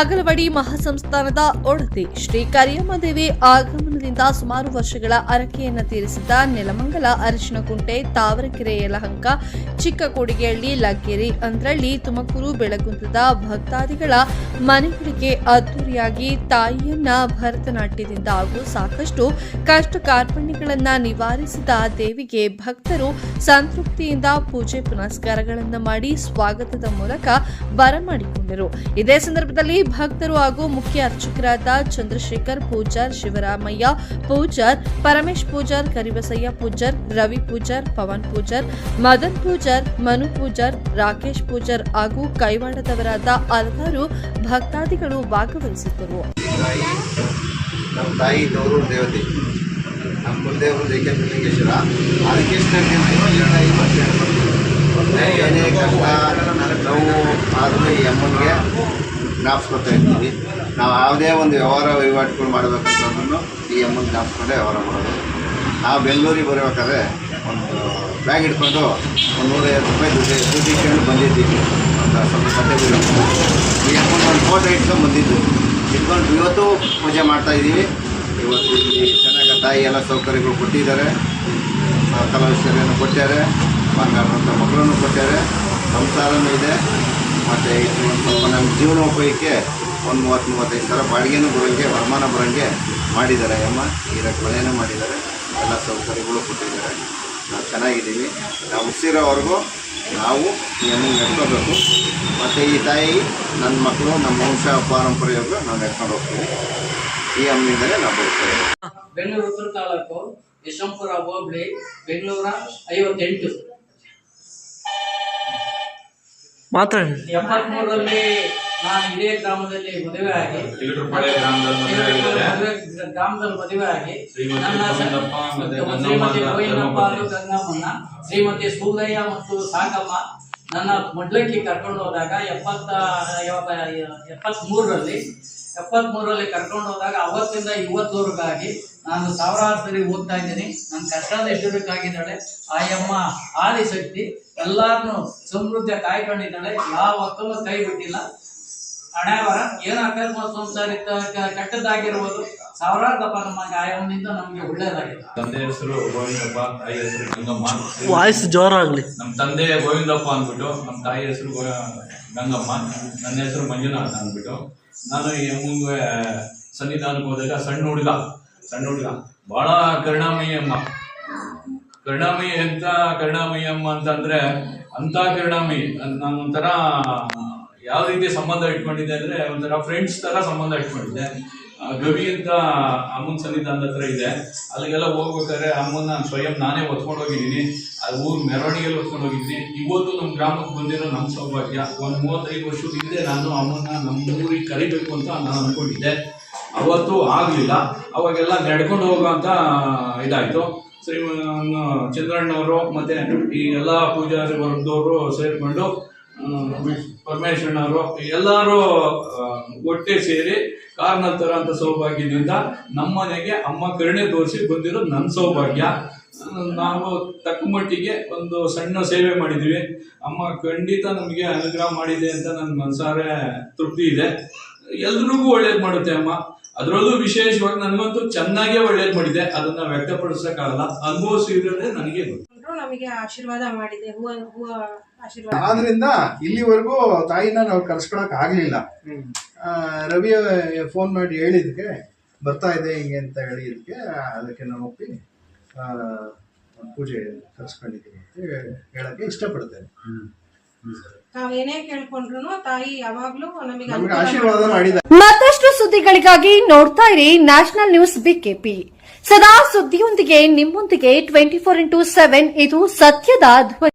ಬಾಗಲವಾಡಿ ಮಹಾಸಂಸ್ಥಾನದ ಒಡತಿ ಶ್ರೀ ಕರಿಯಮ್ಮ ದೇವಿ ಆಗಮನದಿಂದ ಸುಮಾರು ವರ್ಷಗಳ ಅರಕೆಯನ್ನು ತೀರಿಸಿದ್ದ ನೆಲಮಂಗಲ ಅರಶಿನಕುಂಟೆ, ತಾವರಕೆರೆ, ಯಲಹಂಕ ಚಿಕ್ಕ ಕೊಡಿಗೆಹಳ್ಳಿ ಲಗ್ಗೆರೆ ಅಂದ್ರಳ್ಳಿ, ತುಮಕೂರು ಬೆಳಗುಂದದ ಭಕ್ತಾದಿಗಳ ಮನೆಗಳಿಗೆ ಅದ್ದೂರಿಯಾಗಿ ತಾಯಿಯನ್ನ ಭರತನಾಟ್ಯದಿಂದ ಹಾಗೂ ಸಾಕಷ್ಟು ಕಷ್ಟ ಕಾರ್ಪಣ್ಯಗಳನ್ನ ನಿವಾರಿಸಿದ ದೇವಿಗೆ ಭಕ್ತರು ಸಂತೃಪ್ತಿಯಿಂದ ಪೂಜೆ ಪುನಸ್ಕಾರಗಳನ್ನು ಮಾಡಿ ಸ್ವಾಗತದ ಮೂಲಕ ಬರಮಾಡಿಕೊಂಡರು. ಇದೇ ಸಂದರ್ಭದಲ್ಲಿ ಭಕ್ತರು ಹಾಗೂ ಮುಖ್ಯ ಅರ್ಚಕರಾದ ಚಂದ್ರಶೇಖರ್ ಪೂಜಾರ್, ಶಿವರಾಮಯ್ಯ ಪೂಜಾರ್, ಪರಮೇಶ್ ಪೂಜಾರ್, ಕರಿಬಸಯ್ಯ ಪೂಜಾರ್, ರವಿ ಪೂಜಾರ್, ಪವನ್ ಪೂಜಾರ್, ಮದನ್ ಪೂಜಾರ್, ಮನು ಪೂಜಾರ್, ರಾಕೇಶ್ ಪೂಜಾರ್ ಹಾಗೂ ಕೈವಾಡದವರಾದ ಹಲವಾರು ಭಕ್ತಾದಿಗಳು ಭಾಗವಹಿಸಿದ್ದರು. ನಮ್ಮ ಅದಕ್ಕೆ ಏನೇ ಕಷ್ಟ ನೋವು ಆದರೂ ಈ ಅಮ್ಮನಿಗೆ ಜ್ಞಾಪಿಸ್ಕೊತಾ ಇದ್ದೀವಿ. ನಾವು ಯಾವುದೇ ಒಂದು ವ್ಯವಹಾರ ವಹಿವಾಟುಗಳು ಮಾಡಬೇಕಂತಂದ್ರೂ ಈ ಅಮ್ಮನ ಜ್ಞಾಪಿಸ್ಕೊಂಡೆ ವ್ಯವಹಾರ ಮಾಡೋದು. ನಾವು ಬೆಂಗಳೂರಿಗೆ ಬರಬೇಕಾದ್ರೆ ಒಂದು ಬ್ಯಾಗ್ ಇಟ್ಕೊಂಡು ಒಂದು ನೂರೈವತ್ತು ರೂಪಾಯಿ ದುಡ್ಡು ದುಡ್ಡು ಇಟ್ಕೊಂಡು ಬಂದಿದ್ದೀವಿ. ಒಂದು ಸ್ವಲ್ಪ ಕತೆ ಬೀಳೋದು ಈ ಒಂದು ಫೋಟೋ ಇಟ್ಕೊಂಡು ಬಂದಿದ್ದು. ಇಟ್ಕೊಂಡು ಇವತ್ತು ಪೂಜೆ ಮಾಡ್ತಾ ಇದ್ದೀವಿ. ಇವತ್ತು ಇಲ್ಲಿ ಚೆನ್ನಾಗಿ ತಾಯಿ ಎಲ್ಲ ಸೌಕರ್ಯಗಳು ಕೊಟ್ಟಿದ್ದಾರೆ. ಕಲಾವಿಷಯನ್ನು ಕೊಟ್ಟಾರೆ ಬಂಗಾರದಂಥ ಮಕ್ಕಳನ್ನು ಕೊಟ್ಟಾರೆ ಸಂಸಾರನೂ ಇದೆ. ಮತ್ತು ಇದು ಒಂದು ಸ್ವಲ್ಪ ನಮ್ಮ ಜೀವನೋಪಾಯಕ್ಕೆ ಒಂದು ಮೂವತ್ತು, ಮೂವತ್ತೈದು ಸಾವಿರ ಬಾಡಿಗೆನೂ ಬರೋಂಗೆ, ವರಮಾನ ಬರೋಂಗೆ ಮಾಡಿದ್ದಾರೆ ಅಮ್ಮ. ಇರೋಕ್ಕೆ ಮನೆಯೂ ಮಾಡಿದ್ದಾರೆ. ಎಲ್ಲ ಸೌಕರ್ಯಗಳು ಕೊಟ್ಟಿದ್ದಾರೆ. ನಾವು ಚೆನ್ನಾಗಿದ್ದೀವಿ. ನಾವು ಉಸಿರೋವರೆಗೂ ನಾವು ಅಮ್ಮನ ನಡ್ಕೋಬೇಕು. ಮತ್ತು ಈ ತಾಯಿ, ನನ್ನ ಮಕ್ಕಳು, ನಮ್ಮ ವಂಶ ಪಾರಂಪರ್ಯಗಳು ನಾವು ನಡ್ಕೊಂಡು ಹೋಗ್ತೀವಿ. ಈ ಅಮ್ಮಿಂದಲೇ ನಾವು ಬರ್ತೇವೆ ಬೆಂಗಳೂರು ಉತ್ತರ ತಾಲೂಕು ಯಶವಂತಪುರ ಹೋಬಳಿ, ಬೆಂಗಳೂರ ಐವತ್ತೆಂಟು. ಮಾತಾಡಿ ಎಪ್ಪತ್ಮೂರರಲ್ಲಿ ನಾನು ಇದೇ ಗ್ರಾಮದಲ್ಲಿ ಮದುವೆ ಆಗಿ ಗ್ರಾಮದಲ್ಲಿ ಮದುವೆ ಆಗಿ ಶ್ರೀಮತಿ ನನ್ನ ಶ್ರೀಮತಿ ಗಂಗಮ್ಮನ ಶ್ರೀಮತಿ ಮತ್ತು ಸಾಕಮ್ಮ ನನ್ನ ಮೊಡ್ಲಕ್ಕಿ ಕರ್ಕೊಂಡು ಹೋದಾಗ ಎಪ್ಪತ್ತ ಎಪ್ಪತ್ತ್ ಮೂರರಲ್ಲಿ ಎಪ್ಪತ್ತ್ ಮೂರರಲ್ಲಿ ಕರ್ಕೊಂಡು ಹೋದಾಗ ಅವತ್ತಿಂದ ಇವತ್ತೂರಿಗಾಗಿ ನಾನು ಸಾವಿರಾರು ಸರಿ ಓದ್ತಾ ಇದ್ದೀನಿ. ನನ್ನ ಕಷ್ಟದ ಎಷ್ಟುದಕ್ಕಾಗಿದ್ದಾಳೆ ಆಯಮ್ಮ, ಆದಿಶಕ್ತಿ ಎಲ್ಲಾರನ್ನು ಸಮೃದ್ಧ ಕಾಯ್ಕೊಂಡಿದ್ದಾಳೆ. ಯಾವ ಹೊತ್ತಲ್ಲೂ ಕೈ ಬಿಟ್ಟಿಲ್ಲ. ಹಣೆವರ ಏನು ಅಕಸ್ಮಾತ್ ಸಂಸಾರ ಕೆಟ್ಟದ್ದಾಗಿರ್ಬೋದು ಸಾವಿರಾರು ದಪ್ಪ ನಮ್ಮ ಗಾಯವನ್ನಿಂದ ನಮಗೆ ಒಳ್ಳೇದಾಗಿದೆ. ತಂದೆ ಹೆಸರು ಗೋವಿಂದಪ್ಪ ತಾಯಿ ಹೆಸರು ಗಂಗಮ್ಮ. ವಾಯ್ಸ್ ಜೋರಾಗ್ಲಿ. ನಮ್ಮ ತಂದೆ ಗೋವಿಂದಪ್ಪ ಅಂದ್ಬಿಟ್ಟು ನಮ್ಮ ತಾಯಿ ಹೆಸರು ಗಂಗಮ್ಮ ನನ್ನ ಹೆಸರು ಮಂಜುನಾಥ ಅಂದ್ಬಿಟ್ಟು ನಾನು ಈ ಅಮ್ಮಂಗೆ ಸನ್ನಿಧಾನಕ್ಕೆ ಹೋದಾಗ ಸಣ್ಣ ಹುಡುಗ ಸಣ್ಣ ಹುಡುಗ. ಬಹಳ ಕರುಣಾಮಯಿ ಅಮ್ಮ ಕರುಣಾಮಯಿ ಎಂತ ಕರುಣಾಮಯಿ ಅಮ್ಮ ಅಂತಂದ್ರೆ ಅಂತ ಕರುಣಾಮಯಿ. ನಾನು ಒಂಥರ ಯಾವ ರೀತಿ ಸಂಬಂಧ ಇಟ್ಕೊಂಡಿದ್ದೆ ಅಂದ್ರೆ ಒಂಥರ ಫ್ರೆಂಡ್ಸ್ ತರ ಸಂಬಂಧ ಇಟ್ಕೊಂಡಿದ್ದೆ. ಗವಿ ಅಂತ ಅಮ್ಮನ ಸನ್ನಿಧಾನದ ಹತ್ರ ಇದೆ. ಅಲ್ಲಿಗೆಲ್ಲ ಹೋಗ್ಬೇಕಾದ್ರೆ ಅಮ್ಮನ ನಾನು ಸ್ವಯಂ ನಾನೇ ಹೊತ್ಕೊಂಡು ಹೋಗಿದ್ದೀನಿ ಅದು ಊರ್ ಮೆರವಣಿಗೆಯಲ್ಲಿ ಹೊತ್ಕೊಂಡು ಹೋಗಿದ್ದೀನಿ ಇವತ್ತು ನಮ್ಮ ಗ್ರಾಮಕ್ಕೆ ಬಂದಿರೋ ನಮ್ಮ ಸೌಭಾಗ್ಯ, ಒಂದು ಮೂವತ್ತೈದು ವರ್ಷದ ಹಿಂದೆ ನಾನು ಅಮ್ಮನ ನಮ್ಮ ಊರಿಗೆ ಕರಿಬೇಕು ಅಂತ ನಾನು ಅನ್ಕೊಂಡಿದ್ದೆ. ಅವತ್ತು ಆಗಲಿಲ್ಲ. ಅವಾಗೆಲ್ಲ ನಡ್ಕೊಂಡು ಅಂತ ಇದಾಯಿತು. ಶ್ರೀ ಚಂದ್ರಣ್ಣವರು ಮತ್ತೆ ಈ ಎಲ್ಲ ಪೂಜಾರಿ ವರ್ಗದವರು ಸೇರಿಕೊಂಡು ಪರಮೇಶ್ವರನವರು, ಎಲ್ಲರೂ ಒಟ್ಟೆ ಸೇರಿ ಕಾರಣತರ ಅಂತ ಸೌಭಾಗ್ಯದಿಂದ ನಮ್ಮನೆಗೆ ಅಮ್ಮ ಕರುಣೆ ತೋರಿಸಿ ಬಂದಿರೋ ನನ್ನ ಸೌಭಾಗ್ಯ. ನಾವು ತಕ್ಕ ಮಟ್ಟಿಗೆ ಒಂದು ಸಣ್ಣ ಸೇವೆ ಮಾಡಿದ್ವಿ ಅಮ್ಮ ಖಂಡಿತ ನಮಗೆ ಅನುಗ್ರಹ ಮಾಡಿದೆ ಅಂತ ನನ್ನ ಮನಸಾರೆ ತೃಪ್ತಿ ಇದೆ. ಎಲ್ರಿಗೂ ಒಳ್ಳೇದು ಮಾಡುತ್ತೆ ಅಮ್ಮ. ಅದರಲ್ಲೂ ವಿಶೇಷವಾಗಿ ನನಗಂತೂ ಚೆನ್ನಾಗೇ ಒಳ್ಳೇದು ಮಾಡಿದೆ. ಅದನ್ನ ವ್ಯಕ್ತಪಡಿಸಕ್ಕಾಗಲ್ಲ. ಅನುಭವಿಸಿದ್ರೆ ನನಗೆ ಗೊತ್ತು. ನಮಗೆ ಆಶೀರ್ವಾದ ಮಾಡಿದೆ. ಹೂವು, ಹೂವ ಆದ್ರಿಂದ ಇಲ್ಲಿವರೆಗೂ ತಾಯಿನ ನಾವು ಕರ್ಸ್ಕೊಳಕ್ ಆಗ್ಲಿಲ್ಲ. ರವಿ ಫೋನ್ ಮಾಡಿ ಹೇಳಿದಕ್ಕೆ ಬರ್ತಾ ಇದೆ ಹಿಂಗೆ ಅಂತ ಹೇಳಿದಕ್ಕೆ ಅದಕ್ಕೆ ನಾವು ಒಪ್ಪಿ ಆ, ಪೂಜೆ ಕರ್ಸ್ಕೊಂಡಿದ್ದೀನಿ ಅಂತ ಹೇಳಕ್ಕೆ ಇಷ್ಟಪಡ್ತೇನೆ. ನಾವ್ ಏನೇ ಕೇಳ್ಕೊಂಡ್ರು ತಾಯಿ ಯಾವಾಗ್ಲೂ ನಮಗೆ ನಮಗೆ ಆಶೀರ್ವಾದ ಮಾಡಿದ ಮತ್ತಷ್ಟು ಸುದ್ದಿಗಳಿಗಾಗಿ ನೋಡ್ತಾ ಇರಿ ನ್ಯಾಷನಲ್ ನ್ಯೂಸ್ ಬಿಕೆಪಿ. ಸದಾ ಸುದ್ದಿಯೊಂದಿಗೆ ನಿಮ್ಮೊಂದಿಗೆ ಟ್ವೆಂಟಿ ಫೋರ್ ಇಂಟು ಸೆವೆನ್ ಇದು ಸತ್ಯದ ಧ್ವನಿ.